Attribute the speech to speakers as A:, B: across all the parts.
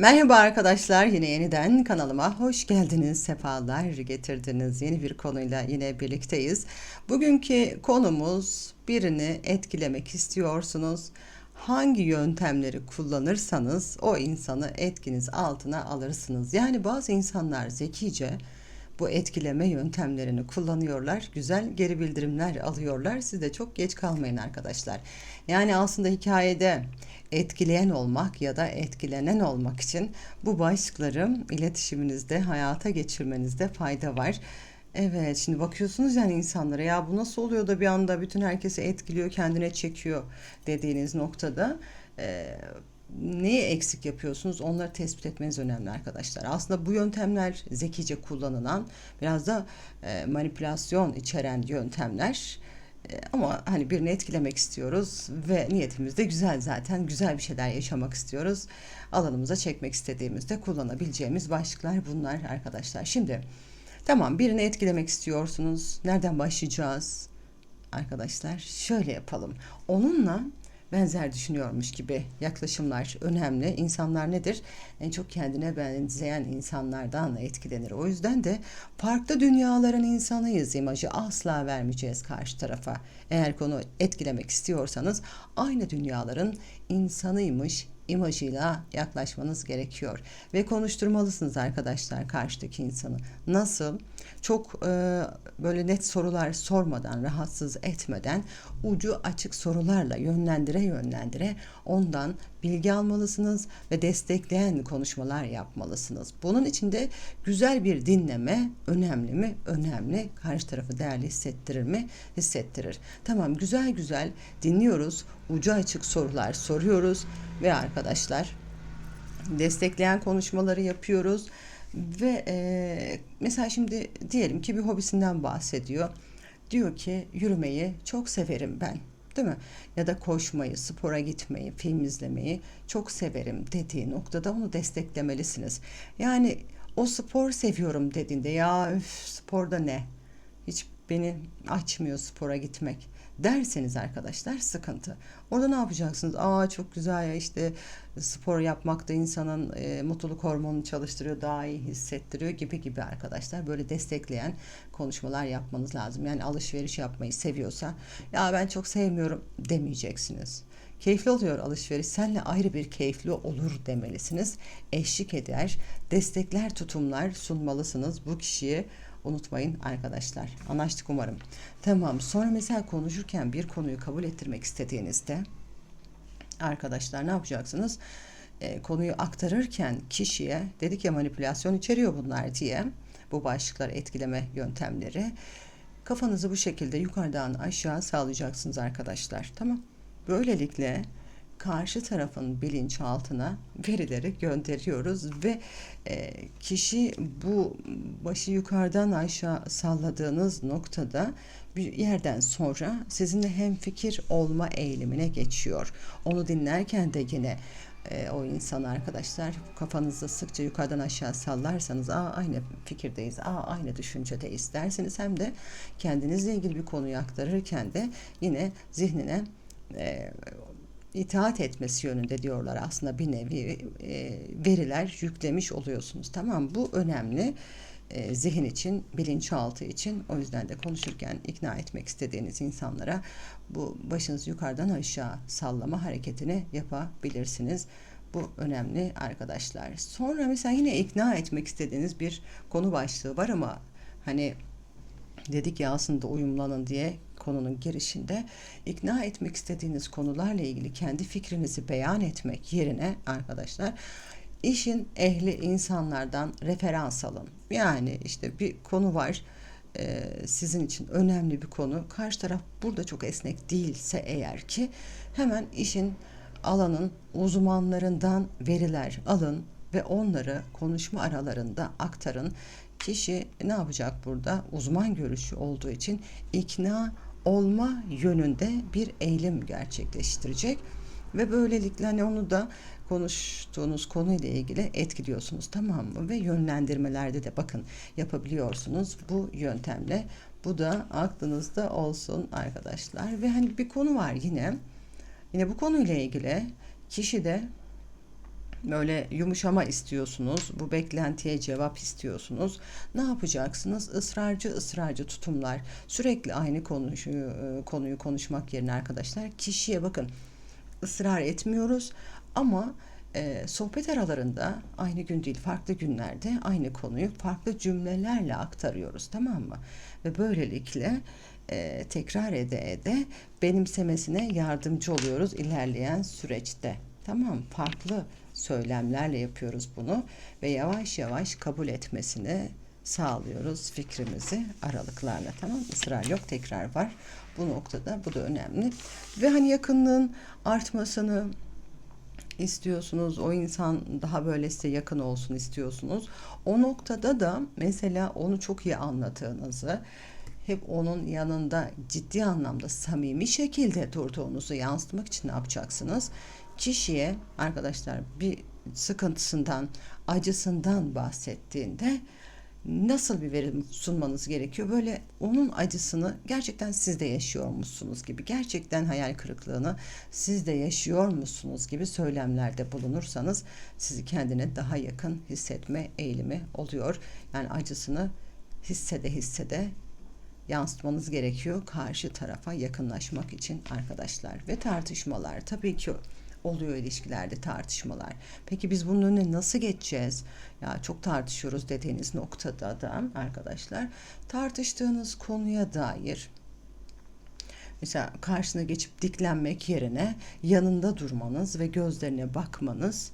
A: Merhaba arkadaşlar, yine yeniden kanalıma hoş geldiniz, sefalar getirdiniz. Yeni bir konuyla yine birlikteyiz. Bugünkü konumuz birini etkilemek istiyorsunuz. Hangi yöntemleri kullanırsanız o insanı etkiniz altına alırsınız. Yani bazı insanlar zekice bu etkileme yöntemlerini kullanıyorlar. Güzel geri bildirimler alıyorlar. Siz de çok geç kalmayın arkadaşlar. Yani aslında hikayede etkileyen olmak ya da etkilenen olmak için bu başlıkları iletişiminizde hayata geçirmenizde fayda var. Evet şimdi bakıyorsunuz yani insanlara ya bu nasıl oluyor da bir anda bütün herkesi etkiliyor kendine çekiyor dediğiniz noktada e, neyi eksik yapıyorsunuz onları tespit etmeniz önemli arkadaşlar. Aslında bu yöntemler zekice kullanılan biraz da e, manipülasyon içeren yöntemler. E, ama hani birini etkilemek istiyoruz ve niyetimiz de güzel zaten. Güzel bir şeyler yaşamak istiyoruz. Alanımıza çekmek istediğimizde kullanabileceğimiz başlıklar bunlar arkadaşlar. Şimdi tamam birini etkilemek istiyorsunuz. Nereden başlayacağız? Arkadaşlar şöyle yapalım. Onunla benzer düşünüyormuş gibi yaklaşımlar önemli. İnsanlar nedir? En çok kendine benzeyen insanlardan etkilenir. O yüzden de farklı dünyaların insanıyız imajı asla vermeyeceğiz karşı tarafa. Eğer konu etkilemek istiyorsanız aynı dünyaların insanıymış imajıyla yaklaşmanız gerekiyor ve konuşturmalısınız arkadaşlar karşıdaki insanı. Nasıl? Çok e, böyle net sorular sormadan, rahatsız etmeden ucu açık sorularla yönlendire yönlendire ondan bilgi almalısınız ve destekleyen konuşmalar yapmalısınız. Bunun için de güzel bir dinleme önemli mi? Önemli. Karşı tarafı değerli hissettirir mi? Hissettirir. Tamam güzel güzel dinliyoruz. Ucu açık sorular soruyoruz ve arkadaşlar destekleyen konuşmaları yapıyoruz ve e, mesela şimdi diyelim ki bir hobisinden bahsediyor. Diyor ki yürümeyi çok severim ben. Değil mi? Ya da koşmayı, spora gitmeyi, film izlemeyi çok severim dediği noktada onu desteklemelisiniz. Yani o spor seviyorum dediğinde ya üf, sporda ne? Hiç beni açmıyor spora gitmek derseniz arkadaşlar sıkıntı. Orada ne yapacaksınız? Aa çok güzel ya işte spor yapmak da insanın e, mutluluk hormonunu çalıştırıyor, daha iyi hissettiriyor gibi gibi arkadaşlar. Böyle destekleyen konuşmalar yapmanız lazım. Yani alışveriş yapmayı seviyorsa ya ben çok sevmiyorum demeyeceksiniz. Keyifli oluyor alışveriş. Senle ayrı bir keyifli olur demelisiniz. Eşlik eder, destekler tutumlar sunmalısınız bu kişiye Unutmayın arkadaşlar. Anlaştık umarım. Tamam. Sonra mesela konuşurken bir konuyu kabul ettirmek istediğinizde arkadaşlar ne yapacaksınız? E, konuyu aktarırken kişiye dedik ya manipülasyon içeriyor bunlar diye bu başlıklar etkileme yöntemleri kafanızı bu şekilde yukarıdan aşağı sağlayacaksınız arkadaşlar. Tamam. Böylelikle karşı tarafın bilinçaltına verileri gönderiyoruz ve e, kişi bu başı yukarıdan aşağı salladığınız noktada bir yerden sonra sizinle hem fikir olma eğilimine geçiyor. Onu dinlerken de yine e, o insan arkadaşlar kafanızda sıkça yukarıdan aşağı sallarsanız aa aynı fikirdeyiz, aa aynı düşüncedeyiz dersiniz hem de kendinizle ilgili bir konuyu aktarırken de yine zihnine e, itaat etmesi yönünde diyorlar aslında bir nevi e, veriler yüklemiş oluyorsunuz. Tamam bu önemli e, zihin için, bilinçaltı için. O yüzden de konuşurken ikna etmek istediğiniz insanlara bu başınızı yukarıdan aşağı sallama hareketini yapabilirsiniz. Bu önemli arkadaşlar. Sonra mesela yine ikna etmek istediğiniz bir konu başlığı var ama hani dedik ya aslında uyumlanın diye konunun girişinde ikna etmek istediğiniz konularla ilgili kendi fikrinizi beyan etmek yerine arkadaşlar işin ehli insanlardan referans alın. Yani işte bir konu var e, sizin için önemli bir konu. Karşı taraf burada çok esnek değilse eğer ki hemen işin alanın uzmanlarından veriler alın ve onları konuşma aralarında aktarın. Kişi ne yapacak burada? Uzman görüşü olduğu için ikna olma yönünde bir eylem gerçekleştirecek ve böylelikle hani onu da konuştuğunuz konuyla ilgili etkiliyorsunuz tamam mı? Ve yönlendirmelerde de bakın yapabiliyorsunuz bu yöntemle. Bu da aklınızda olsun arkadaşlar. Ve hani bir konu var yine. Yine bu konuyla ilgili kişi de böyle yumuşama istiyorsunuz. Bu beklentiye cevap istiyorsunuz. Ne yapacaksınız? Israrcı ısrarcı tutumlar. Sürekli aynı konuyu, konuyu konuşmak yerine arkadaşlar kişiye bakın ısrar etmiyoruz ama e, sohbet aralarında aynı gün değil farklı günlerde aynı konuyu farklı cümlelerle aktarıyoruz tamam mı? Ve böylelikle e, tekrar ede ede benimsemesine yardımcı oluyoruz ilerleyen süreçte. Tamam farklı söylemlerle yapıyoruz bunu ve yavaş yavaş kabul etmesini sağlıyoruz fikrimizi aralıklarla tamam ısrar yok tekrar var bu noktada bu da önemli ve hani yakınlığın artmasını istiyorsunuz. O insan daha böyle size yakın olsun istiyorsunuz. O noktada da mesela onu çok iyi anlattığınızı, hep onun yanında ciddi anlamda samimi şekilde durduğunuzu yansıtmak için ne yapacaksınız? Kişiye arkadaşlar bir sıkıntısından, acısından bahsettiğinde nasıl bir verim sunmanız gerekiyor? Böyle onun acısını gerçekten siz de yaşıyormuşsunuz gibi, gerçekten hayal kırıklığını siz de yaşıyormuşsunuz gibi söylemlerde bulunursanız sizi kendine daha yakın hissetme eğilimi oluyor. Yani acısını hissede hissede yansıtmanız gerekiyor karşı tarafa yakınlaşmak için arkadaşlar ve tartışmalar tabii ki oluyor ilişkilerde tartışmalar. Peki biz bunun önüne nasıl geçeceğiz? Ya çok tartışıyoruz dediğiniz noktada da arkadaşlar tartıştığınız konuya dair mesela karşısına geçip diklenmek yerine yanında durmanız ve gözlerine bakmanız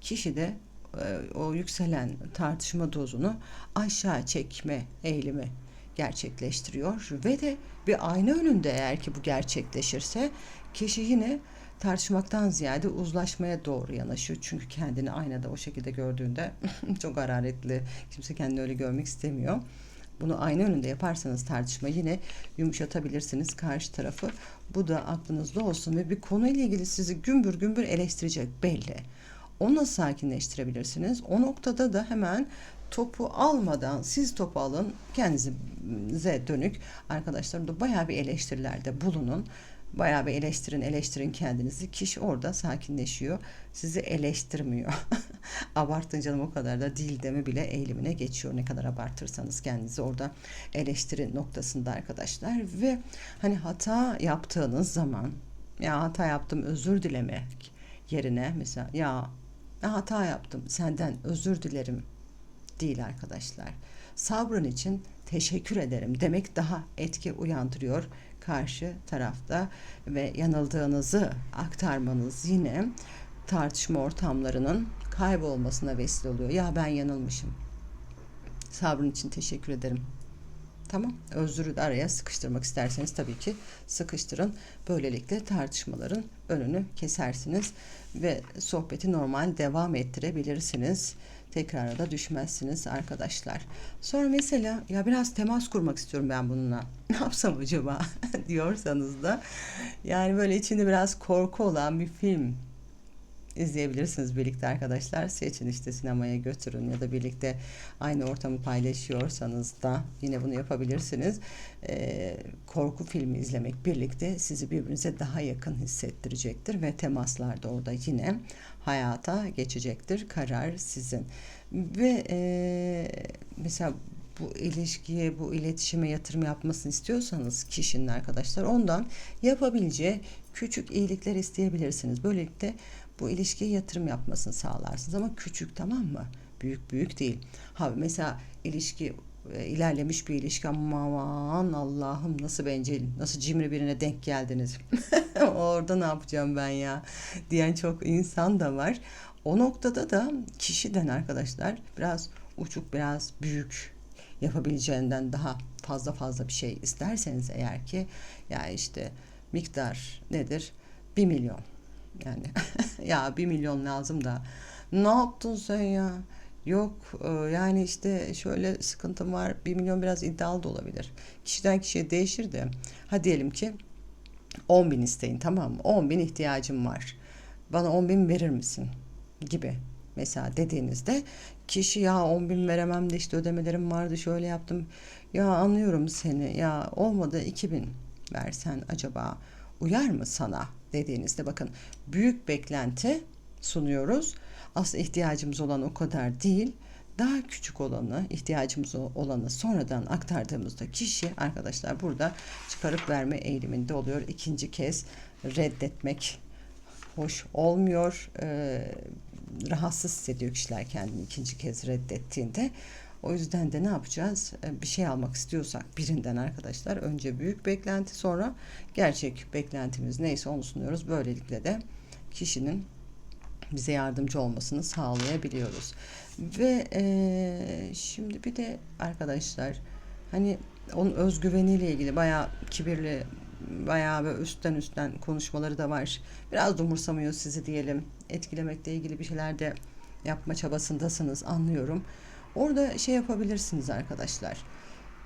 A: kişide e, o yükselen tartışma dozunu aşağı çekme eğilimi gerçekleştiriyor ve de bir ayna önünde eğer ki bu gerçekleşirse kişi yine tartışmaktan ziyade uzlaşmaya doğru yanaşıyor. Çünkü kendini aynada o şekilde gördüğünde çok hararetli. Kimse kendini öyle görmek istemiyor. Bunu ayna önünde yaparsanız tartışma yine yumuşatabilirsiniz karşı tarafı. Bu da aklınızda olsun ve bir konuyla ilgili sizi gümbür gümbür eleştirecek belli. Onu sakinleştirebilirsiniz? O noktada da hemen topu almadan siz topu alın kendinize dönük arkadaşlar da bayağı bir eleştirilerde bulunun Bayağı bir eleştirin, eleştirin kendinizi. Kişi orada sakinleşiyor. Sizi eleştirmiyor. Abartın canım o kadar da değil deme bile eğilimine geçiyor. Ne kadar abartırsanız kendinizi orada eleştirin noktasında arkadaşlar. Ve hani hata yaptığınız zaman ya hata yaptım özür dilemek yerine mesela ya hata yaptım senden özür dilerim değil arkadaşlar. Sabrın için teşekkür ederim demek daha etki uyandırıyor karşı tarafta ve yanıldığınızı aktarmanız yine tartışma ortamlarının kaybolmasına vesile oluyor. Ya ben yanılmışım. Sabrın için teşekkür ederim. Tamam. Özürü de araya sıkıştırmak isterseniz tabii ki sıkıştırın. Böylelikle tartışmaların önünü kesersiniz ve sohbeti normal devam ettirebilirsiniz tekrara da düşmezsiniz arkadaşlar. Sonra mesela ya biraz temas kurmak istiyorum ben bununla. Ne yapsam acaba diyorsanız da yani böyle içinde biraz korku olan bir film izleyebilirsiniz birlikte arkadaşlar. Seçin işte sinemaya götürün ya da birlikte aynı ortamı paylaşıyorsanız da yine bunu yapabilirsiniz. Ee, korku filmi izlemek birlikte sizi birbirinize daha yakın hissettirecektir ve temaslar da orada yine hayata geçecektir. Karar sizin. Ve e, mesela bu ilişkiye, bu iletişime yatırım yapmasını istiyorsanız kişinin arkadaşlar ondan yapabileceği küçük iyilikler isteyebilirsiniz. Böylelikle bu ilişkiye yatırım yapmasını sağlarsınız ama küçük tamam mı? Büyük büyük değil. Ha mesela ilişki e, ilerlemiş bir ilişki aman Allah'ım nasıl bencil nasıl cimri birine denk geldiniz orada ne yapacağım ben ya diyen çok insan da var o noktada da kişiden arkadaşlar biraz uçuk biraz büyük yapabileceğinden daha fazla fazla bir şey isterseniz eğer ki ya işte miktar nedir bir milyon yani ya bir milyon lazım da ne yaptın sen ya Yok e, yani işte şöyle sıkıntım var. Bir milyon biraz iddialı da olabilir. Kişiden kişiye değişir de. Ha diyelim ki 10 bin isteyin tamam mı? 10 bin ihtiyacım var. Bana 10 bin verir misin? Gibi mesela dediğinizde kişi ya 10 bin veremem de işte ödemelerim vardı şöyle yaptım. Ya anlıyorum seni ya olmadı 2 bin versen acaba uyar mı sana dediğinizde bakın büyük beklenti sunuyoruz aslında ihtiyacımız olan o kadar değil. Daha küçük olanı, ihtiyacımız olanı sonradan aktardığımızda kişi arkadaşlar burada çıkarıp verme eğiliminde oluyor. İkinci kez reddetmek hoş olmuyor. Ee, rahatsız hissediyor kişiler kendini ikinci kez reddettiğinde. O yüzden de ne yapacağız? Ee, bir şey almak istiyorsak birinden arkadaşlar önce büyük beklenti sonra gerçek beklentimiz neyse onu sunuyoruz. Böylelikle de kişinin bize yardımcı olmasını sağlayabiliyoruz. Ve e, şimdi bir de arkadaşlar hani onun özgüveniyle ilgili bayağı kibirli bayağı böyle üstten üstten konuşmaları da var. Biraz da umursamıyor sizi diyelim. Etkilemekle ilgili bir şeyler de yapma çabasındasınız anlıyorum. Orada şey yapabilirsiniz arkadaşlar.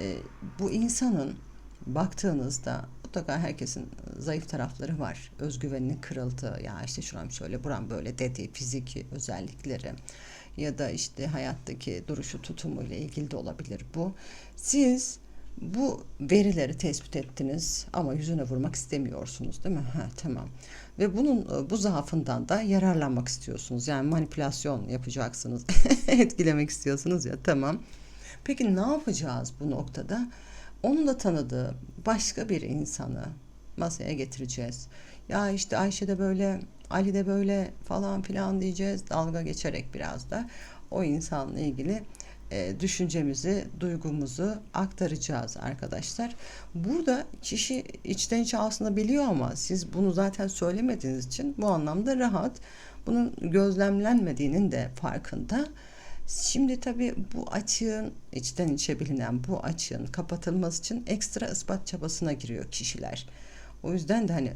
A: E, bu insanın baktığınızda mutlaka herkesin zayıf tarafları var. Özgüveninin kırıldığı ya işte şuram şöyle buram böyle dediği fiziki özellikleri ya da işte hayattaki duruşu tutumu ile ilgili de olabilir bu. Siz bu verileri tespit ettiniz ama yüzüne vurmak istemiyorsunuz değil mi? Ha, tamam. Ve bunun bu zaafından da yararlanmak istiyorsunuz. Yani manipülasyon yapacaksınız. Etkilemek istiyorsunuz ya tamam. Peki ne yapacağız bu noktada? Onun da tanıdığı başka bir insanı masaya getireceğiz. Ya işte Ayşe de böyle, Ali de böyle falan filan diyeceğiz. Dalga geçerek biraz da o insanla ilgili e, düşüncemizi, duygumuzu aktaracağız arkadaşlar. Burada kişi içten içe aslında biliyor ama siz bunu zaten söylemediğiniz için bu anlamda rahat. Bunun gözlemlenmediğinin de farkında. Şimdi tabii bu açığın içten içe bilinen bu açığın kapatılması için ekstra ispat çabasına giriyor kişiler. O yüzden de hani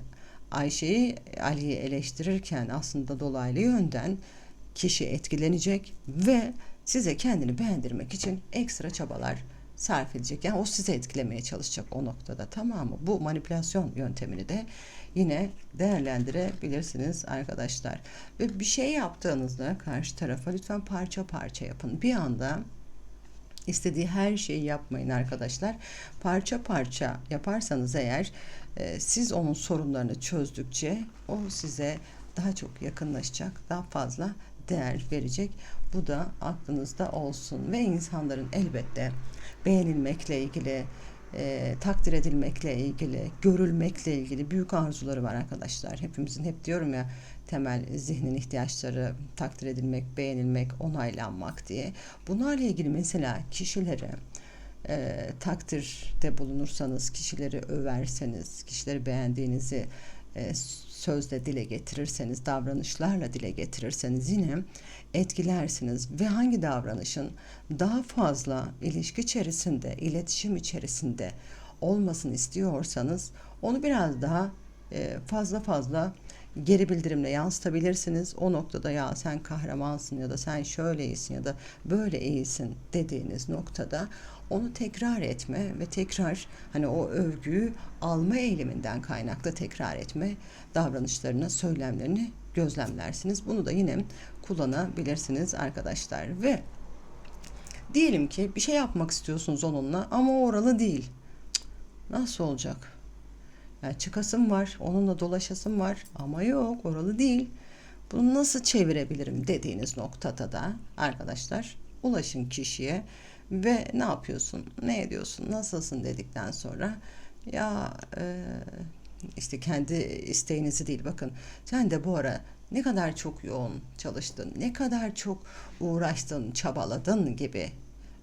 A: Ayşe'yi Ali'yi eleştirirken aslında dolaylı yönden kişi etkilenecek ve size kendini beğendirmek için ekstra çabalar sarf edecek. Yani o size etkilemeye çalışacak o noktada tamam mı? Bu manipülasyon yöntemini de yine değerlendirebilirsiniz arkadaşlar. Ve bir şey yaptığınızda karşı tarafa lütfen parça parça yapın. Bir anda istediği her şeyi yapmayın arkadaşlar. Parça parça yaparsanız eğer e, siz onun sorunlarını çözdükçe o size daha çok yakınlaşacak, daha fazla değer verecek. Bu da aklınızda olsun ve insanların elbette beğenilmekle ilgili, e, takdir edilmekle ilgili, görülmekle ilgili büyük arzuları var arkadaşlar. Hepimizin hep diyorum ya temel zihnin ihtiyaçları takdir edilmek, beğenilmek, onaylanmak diye. Bunlarla ilgili mesela kişilere e, takdirde bulunursanız, kişileri överseniz, kişileri beğendiğinizi e, sözle dile getirirseniz, davranışlarla dile getirirseniz yine etkilersiniz ve hangi davranışın daha fazla ilişki içerisinde, iletişim içerisinde olmasını istiyorsanız onu biraz daha e, fazla fazla geri bildirimle yansıtabilirsiniz. O noktada ya sen kahramansın ya da sen şöyle iyisin ya da böyle iyisin dediğiniz noktada onu tekrar etme ve tekrar hani o övgüyü alma eğiliminden kaynaklı tekrar etme davranışlarını, söylemlerini gözlemlersiniz. Bunu da yine kullanabilirsiniz arkadaşlar ve diyelim ki bir şey yapmak istiyorsunuz onunla ama oralı değil. Nasıl olacak? Yani çıkasım var, onunla dolaşasım var ama yok oralı değil. Bunu nasıl çevirebilirim dediğiniz noktada da arkadaşlar ulaşın kişiye ve ne yapıyorsun, ne ediyorsun, nasılsın dedikten sonra ya e, işte kendi isteğinizi değil bakın sen de bu ara ne kadar çok yoğun çalıştın, ne kadar çok uğraştın, çabaladın gibi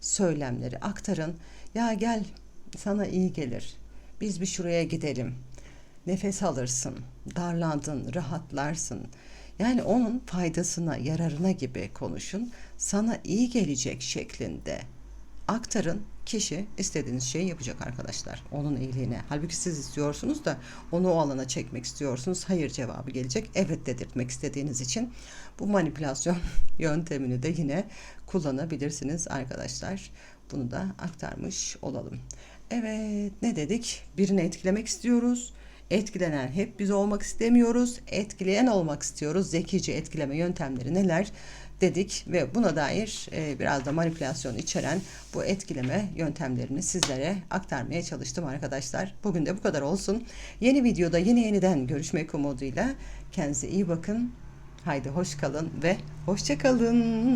A: söylemleri aktarın. Ya gel sana iyi gelir. Biz bir şuraya gidelim. Nefes alırsın, darlandın, rahatlarsın. Yani onun faydasına, yararına gibi konuşun. Sana iyi gelecek şeklinde aktarın. Kişi istediğiniz şeyi yapacak arkadaşlar. Onun iyiliğine. Halbuki siz istiyorsunuz da onu o alana çekmek istiyorsunuz. Hayır cevabı gelecek. Evet dedirtmek istediğiniz için bu manipülasyon yöntemini de yine kullanabilirsiniz arkadaşlar. Bunu da aktarmış olalım. Evet ne dedik? Birini etkilemek istiyoruz. Etkilenen hep biz olmak istemiyoruz. Etkileyen olmak istiyoruz. Zekice etkileme yöntemleri neler? Dedik ve buna dair e, biraz da manipülasyon içeren bu etkileme yöntemlerini sizlere aktarmaya çalıştım arkadaşlar. Bugün de bu kadar olsun. Yeni videoda yine yeniden görüşmek umuduyla kendinize iyi bakın. Haydi hoş kalın ve hoşça kalın.